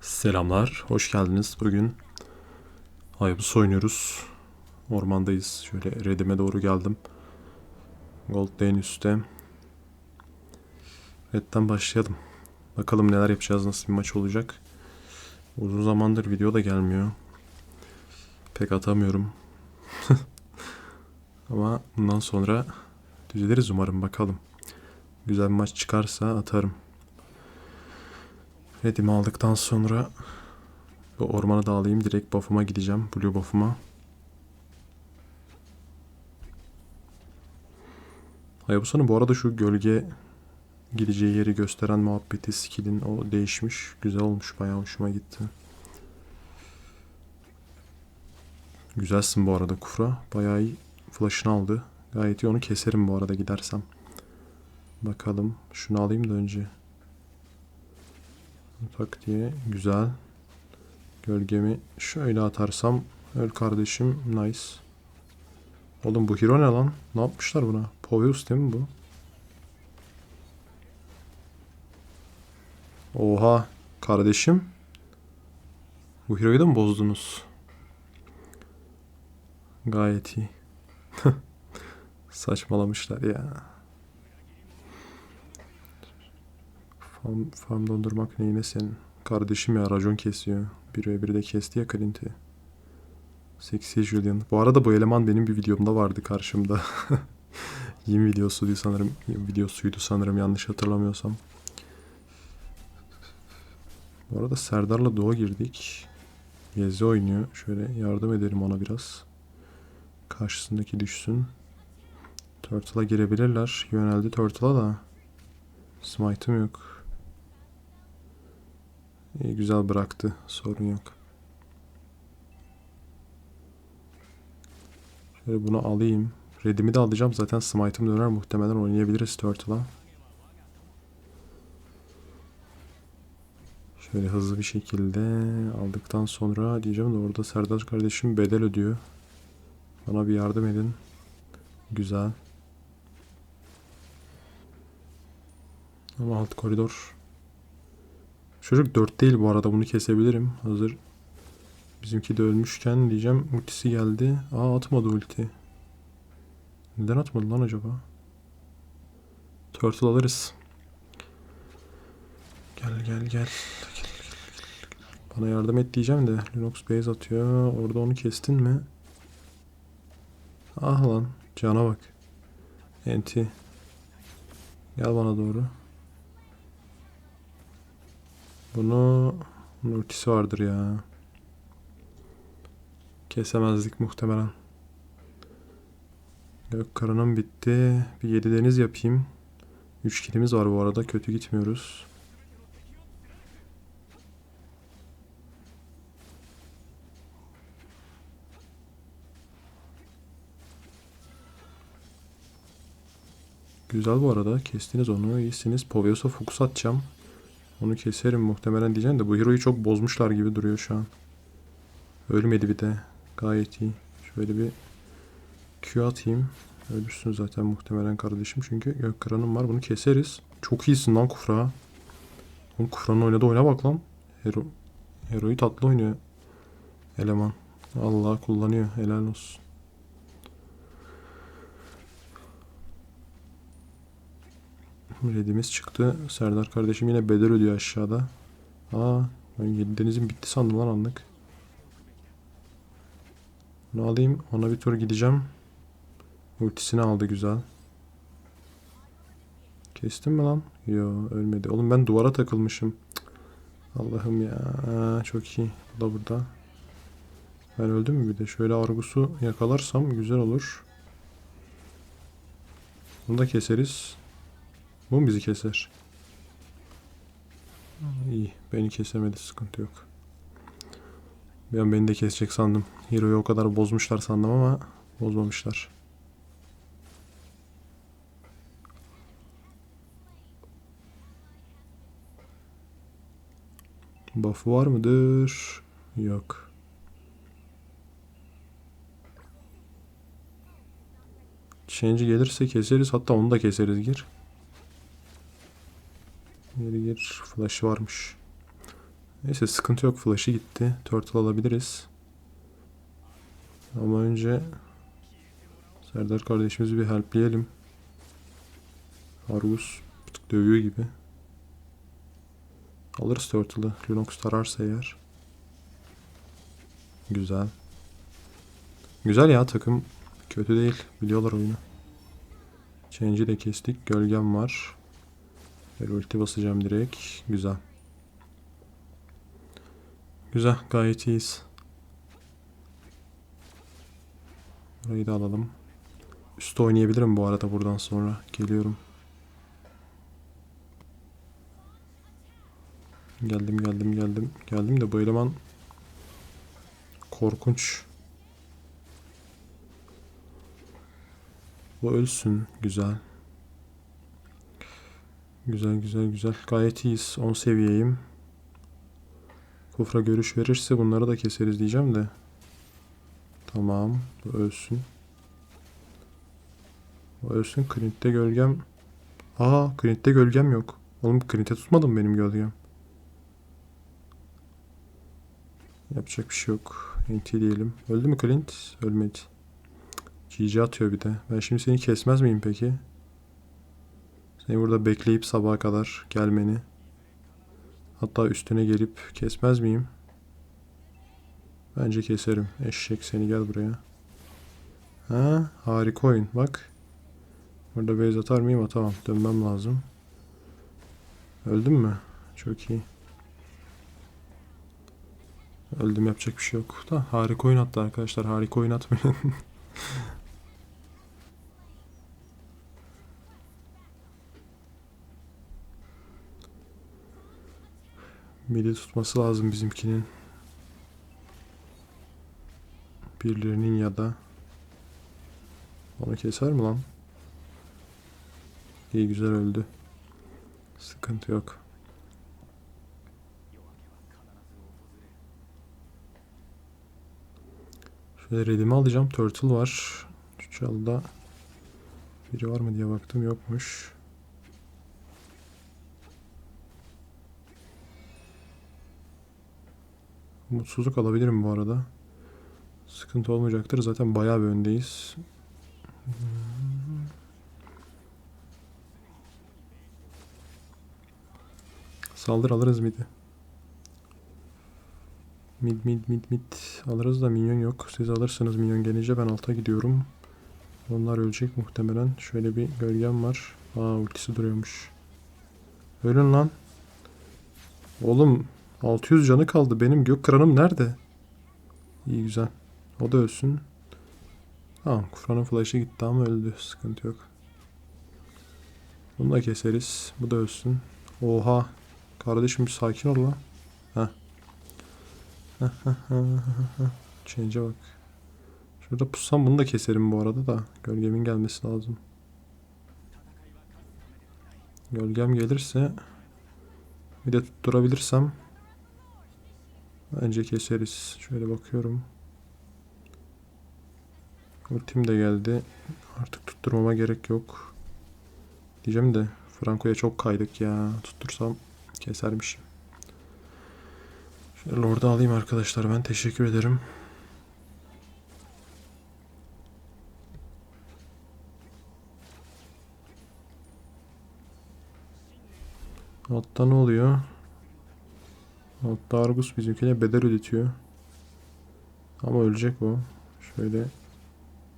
Selamlar, hoş geldiniz. Bugün Hayabusa oynuyoruz. Ormandayız. Şöyle Redim'e doğru geldim. Gold Lane üstte. Red'den başlayalım. Bakalım neler yapacağız, nasıl bir maç olacak. Uzun zamandır video da gelmiyor. Pek atamıyorum. Ama bundan sonra düzeliriz umarım bakalım. Güzel bir maç çıkarsa atarım. Redimi aldıktan sonra bu ormanı da. Direkt buff'ıma gideceğim. Blue buff'ıma. Hayabusa'nın bu arada şu gölge gideceği yeri gösteren muhabbeti skill'in o değişmiş. Güzel olmuş. Bayağı hoşuma gitti. Güzelsin bu arada Kufra. Bayağı iyi flash'ını aldı. Gayet iyi onu keserim bu arada gidersem. Bakalım. Şunu alayım da önce. Tak diye güzel. Gölgemi şöyle atarsam öl kardeşim nice. Oğlum bu hero ne lan? Ne yapmışlar buna? Poveus değil mi bu? Oha kardeşim. Bu hero'yu da mı bozdunuz? Gayet iyi. Saçmalamışlar ya. Farm, farm dondurmak neyine senin? Kardeşim ya racon kesiyor. Bir bir de kesti ya Clint'i. Sexy Julian. Bu arada bu eleman benim bir videomda vardı karşımda. Yim videosuydu sanırım. Yim videosuydu sanırım yanlış hatırlamıyorsam. Bu arada Serdar'la Doğu girdik. Gezi oynuyor. Şöyle yardım edelim ona biraz. Karşısındaki düşsün. Turtle'a girebilirler. Yöneldi Turtle'a da. Smite'ım yok. İyi güzel bıraktı. Sorun yok. Şöyle bunu alayım. Redimi de alacağım. Zaten smite'ım döner. Muhtemelen oynayabiliriz Turtle'a. Şöyle hızlı bir şekilde aldıktan sonra diyeceğim de orada Serdar kardeşim bedel ödüyor. Bana bir yardım edin. Güzel. Ama alt koridor. Çocuk 4 değil bu arada bunu kesebilirim. Hazır bizimki de ölmüşken diyeceğim ultisi geldi. Aa atmadı ulti. Neden atmadı lan acaba? Turtle alırız. Gel gel gel. gel, gel. Bana yardım et diyeceğim de Linux base atıyor. Orada onu kestin mi? Ah lan cana bak. Enti. Gel bana doğru. Bunu bunun ultisi vardır ya. Kesemezdik muhtemelen. Gök karınım bitti. Bir yedi deniz yapayım. 3 kilimiz var bu arada. Kötü gitmiyoruz. Güzel bu arada. Kestiniz onu. İyisiniz. Poveus'a fokus atacağım. Onu keserim muhtemelen diyeceğim de bu hero'yu çok bozmuşlar gibi duruyor şu an. Ölmedi bir de. Gayet iyi. Şöyle bir Q atayım. Ölürsün zaten muhtemelen kardeşim. Çünkü gök kıranım var. Bunu keseriz. Çok iyisin lan Kufra. Oğlum Kufra'nın oynadığı oyuna bak lan. Hero, Hero'yu tatlı oynuyor. Eleman. Allah kullanıyor. Helal olsun. Redimiz çıktı. Serdar kardeşim yine bedel ödüyor aşağıda. Aa, ben denizim bitti sandım lan anlık. Bunu alayım. Ona bir tur gideceğim. Ultisini aldı güzel. Kestim mi lan? Yo ölmedi. Oğlum ben duvara takılmışım. Allah'ım ya. Aa, çok iyi. Bu da burada. Ben öldüm mü bir de? Şöyle Argus'u yakalarsam güzel olur. Bunu da keseriz. Bu mu bizi keser? İyi. Beni kesemedi. Sıkıntı yok. Ben beni de kesecek sandım. Hero'yu o kadar bozmuşlar sandım ama bozmamışlar. Buff'ı var mıdır? Yok. Change gelirse keseriz. Hatta onu da keseriz gir. Gir. Flash'ı varmış. Neyse sıkıntı yok. Flash'ı gitti. Turtle alabiliriz. Ama önce Serdar kardeşimizi bir helpleyelim. Argus bir tık dövüyor gibi. Alırız Turtle'ı. Lunox tararsa eğer. Güzel. Güzel ya takım kötü değil. Biliyorlar oyunu. Change'i de kestik. Gölgem var. Ve ulti basacağım direkt. Güzel. Güzel. Gayet iyiyiz. Burayı da alalım. Üste oynayabilirim bu arada buradan sonra. Geliyorum. Geldim geldim geldim. Geldim de bu eleman korkunç. Bu ölsün. Güzel. Güzel güzel güzel. Gayet iyiyiz. 10 seviyeyim. Kufra görüş verirse bunları da keseriz diyeceğim de. Tamam. Bu ölsün. Bu ölsün. Clint'te gölgem. Aa Clint'te gölgem yok. Oğlum Clint'e tutmadım benim gölgem. Yapacak bir şey yok. NT diyelim. Öldü mü Clint? Ölmedi. GG atıyor bir de. Ben şimdi seni kesmez miyim peki? Seni burada bekleyip sabaha kadar gelmeni. Hatta üstüne gelip kesmez miyim? Bence keserim. Eşek seni gel buraya. Ha, harika oyun. Bak. Burada base atar mıyım? Atamam. Dönmem lazım. Öldüm mü? Çok iyi. Öldüm yapacak bir şey yok. Da harika oyun attı arkadaşlar. Harika oyun atmayın. Midi tutması lazım bizimkinin. Birilerinin ya da onu keser mi lan? İyi güzel öldü. Sıkıntı yok. Şöyle redimi alacağım. Turtle var. Şu çalıda biri var mı diye baktım. Yokmuş. Mutsuzluk alabilirim bu arada. Sıkıntı olmayacaktır. Zaten bayağı bir öndeyiz. Saldır alırız midi. Mid mid mid mid alırız da minyon yok. Siz alırsınız minyon gelince ben alta gidiyorum. Onlar ölecek muhtemelen. Şöyle bir gölgem var. Aa ultisi duruyormuş. Ölün lan. Oğlum 600 canı kaldı. Benim gök kıranım nerede? İyi güzel. O da ölsün. Tamam Kufran'ın flash'ı gitti ama öldü. Sıkıntı yok. Bunu da keseriz. Bu da ölsün. Oha. Kardeşim bir sakin ol lan. Heh. Change'e bak. Şurada pussam bunu da keserim bu arada da. Gölgemin gelmesi lazım. Gölgem gelirse bir de tutturabilirsem bence keseriz. Şöyle bakıyorum. Ultim de geldi. Artık tutturmama gerek yok. Diyeceğim de Franco'ya çok kaydık ya. Tuttursam kesermişim. Şöyle Lord'u alayım arkadaşlar ben. Teşekkür ederim. Altta ne oluyor? Altta Argus bizimkine bedel ödetiyor. Ama ölecek o. Şöyle.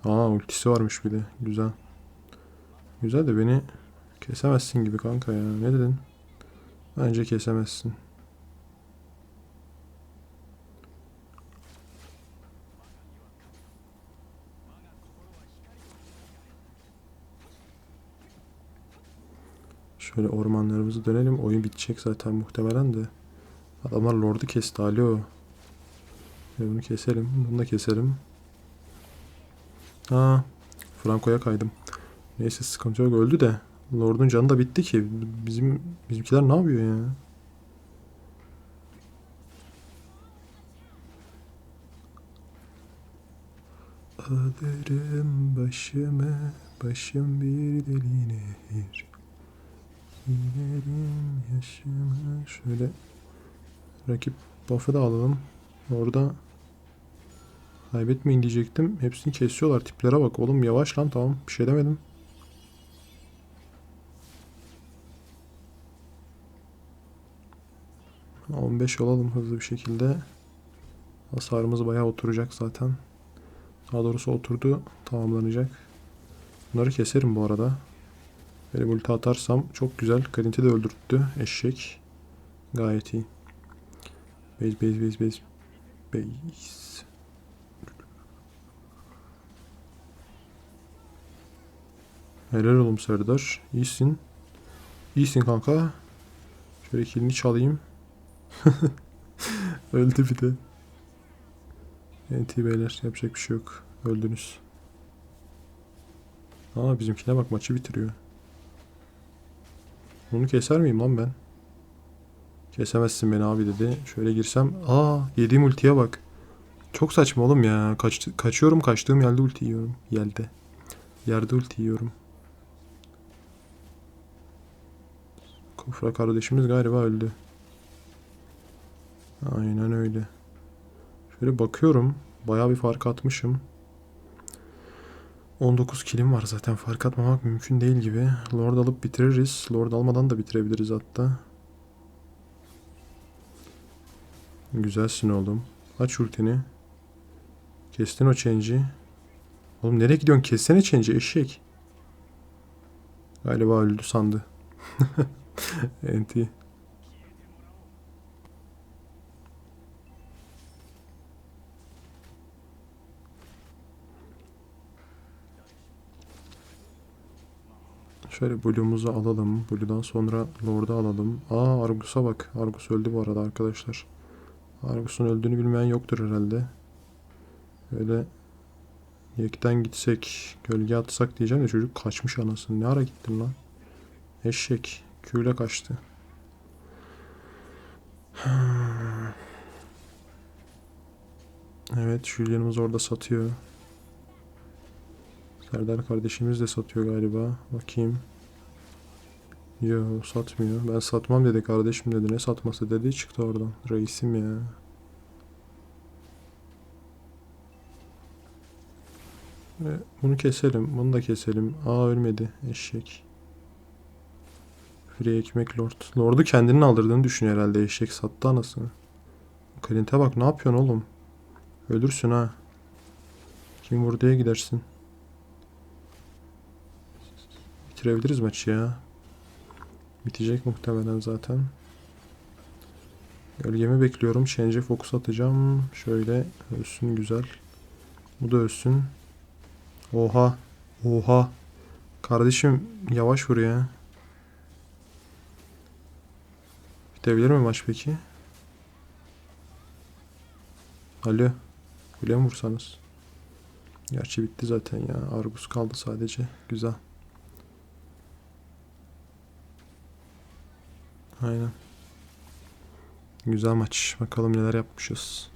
Aa ultisi varmış bir de. Güzel. Güzel de beni kesemezsin gibi kanka ya. Ne dedin? Bence kesemezsin. Şöyle ormanlarımızı dönelim. Oyun bitecek zaten muhtemelen de. Adamlar Lord'u kesti. Alo. Ya bunu keselim. Bunu da keselim. Ha, Franco'ya kaydım. Neyse sıkıntı yok. Öldü de. Lord'un canı da bitti ki. Bizim bizimkiler ne yapıyor ya? Alırım başımı, başım bir deli nehir. Silerim yaşımı. Şöyle Rakip buff'ı da alalım. Orada kaybetmeyin diyecektim. Hepsini kesiyorlar. Tiplere bak. Oğlum yavaş lan tamam. Bir şey demedim. Ha, 15 olalım hızlı bir şekilde. Hasarımız bayağı oturacak zaten. Daha doğrusu oturdu. Tamamlanacak. Bunları keserim bu arada. Böyle ulti atarsam çok güzel. Kalinti de öldürttü. Eşek. Gayet iyi. Base base base base. Base. Helal oğlum Serdar. İyisin. İyisin kanka. Şöyle kilini çalayım. Öldü bir de. NT beyler yapacak bir şey yok. Öldünüz. Aa bizimkine bak maçı bitiriyor. Bunu keser miyim lan ben? Kesemezsin beni abi dedi. Şöyle girsem. Aa yediğim ultiye bak. Çok saçma oğlum ya. Kaç, kaçıyorum kaçtığım yerde ulti yiyorum. Yelde. Yerde ulti yiyorum. Kufra kardeşimiz galiba öldü. Aynen öyle. Şöyle bakıyorum. Bayağı bir fark atmışım. 19 kilim var zaten. Fark atmamak mümkün değil gibi. Lord alıp bitiririz. Lord almadan da bitirebiliriz hatta. Güzelsin oğlum. Aç ultini. Kestin o change'i. Oğlum nereye gidiyorsun? Kessene change'i eşek. Galiba öldü sandı. Enti. Şöyle Blue'umuzu alalım. Blue'dan sonra Lord'u alalım. Aa Argus'a bak. Argus öldü bu arada arkadaşlar. Argus'un öldüğünü bilmeyen yoktur herhalde. Öyle yekten gitsek, gölge atsak diyeceğim de çocuk kaçmış anasını. Ne ara gittin lan? Eşek. Q'yle kaçtı. Evet, Julian'ımız orada satıyor. Serdar kardeşimiz de satıyor galiba. Bakayım. Yo satmıyor. Ben satmam dedi kardeşim dedi. Ne satması dedi çıktı oradan. Reisim ya. Ve bunu keselim. Bunu da keselim. Aa ölmedi. Eşek. Free ekmek lord. Lord'u kendinin aldırdığını düşünüyor herhalde. Eşek sattı anasını. Kalinte bak ne yapıyorsun oğlum? Ölürsün ha. Kim vurduya gidersin. Bitirebiliriz maçı ya. Bitecek muhtemelen zaten. Gölgemi bekliyorum. Change'e fokus atacağım. Şöyle ölsün güzel. Bu da ölsün. Oha. Oha. Kardeşim yavaş vur ya. Bitebilir mi maç peki? Alo. Kule mi vursanız? Gerçi bitti zaten ya. Argus kaldı sadece. Güzel. Aynen. Güzel maç. Bakalım neler yapmışız.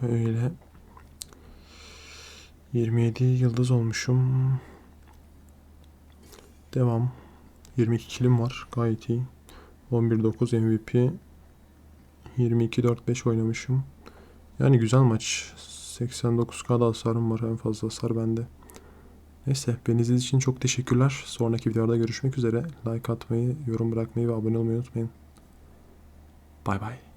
Şöyle 27 yıldız olmuşum. Devam. 22 kilim var. Gayet iyi. 11-9 MVP. 22-4-5 oynamışım. Yani güzel maç. 89k da hasarım var. En fazla hasar bende. Neyse beni izlediğiniz için çok teşekkürler. Sonraki videolarda görüşmek üzere. Like atmayı, yorum bırakmayı ve abone olmayı unutmayın. Bay bay.